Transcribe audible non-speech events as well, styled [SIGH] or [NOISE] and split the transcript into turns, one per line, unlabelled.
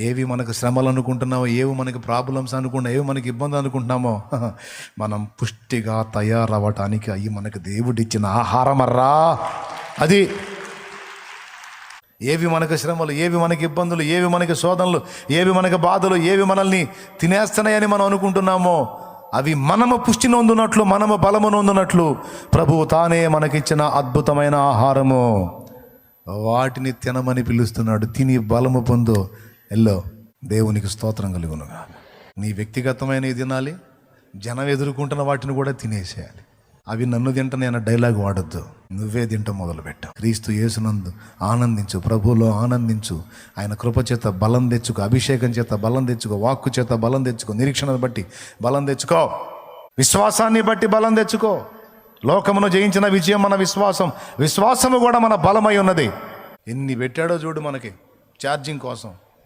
ఏవి మనకు శ్రమలు అనుకుంటున్నామో ఏవి మనకి ప్రాబ్లమ్స్ అనుకుంటున్నా ఏవి మనకి ఇబ్బంది అనుకుంటున్నామో [LAUGHS] మనం పుష్టిగా తయారవ్వటానికి అవి మనకు దేవుడిచ్చిన ఆహారమర్రా అది ఏవి మనకు శ్రమలు ఏవి మనకి ఇబ్బందులు ఏవి మనకి శోధనలు ఏవి మనకి బాధలు ఏవి మనల్ని తినేస్తున్నాయని మనం అనుకుంటున్నామో అవి మనము పుష్టి నొందునట్లు మనము బలము నొందునట్లు ప్రభువు తానే మనకిచ్చిన అద్భుతమైన ఆహారము. వాటిని తినమని పిలుస్తున్నాడు. తిని బలము పొందు. ఎల్లో దేవునికి స్తోత్రం కలుగునుగా నీ వ్యక్తిగతమైన తినాలి జనం ఎదుర్కొంటున్న వాటిని కూడా తినేసేయాలి. అవి నన్ను తింటనే అన్న డైలాగ్ వాడద్దు. నువ్వే తింట మొదలుపెట్టు. క్రీస్తు యేసునందు ఆనందించు ప్రభువులో ఆనందించు. ఆయన కృప చేత బలం తెచ్చుకో అభిషేకం చేత బలం తెచ్చుకో వాక్కు చేత బలం తెచ్చుకో నిరీక్షణను బట్టి బలం తెచ్చుకో. విశ్వాసాన్ని బట్టి బలం తెచ్చుకో. లోకమును జయించిన విజయం మన విశ్వాసం. విశ్వాసము కూడా మన బలమై ఉన్నది. ఎన్ని పెట్టాడో చూడు మనకి. ఛార్జింగ్ కోసం.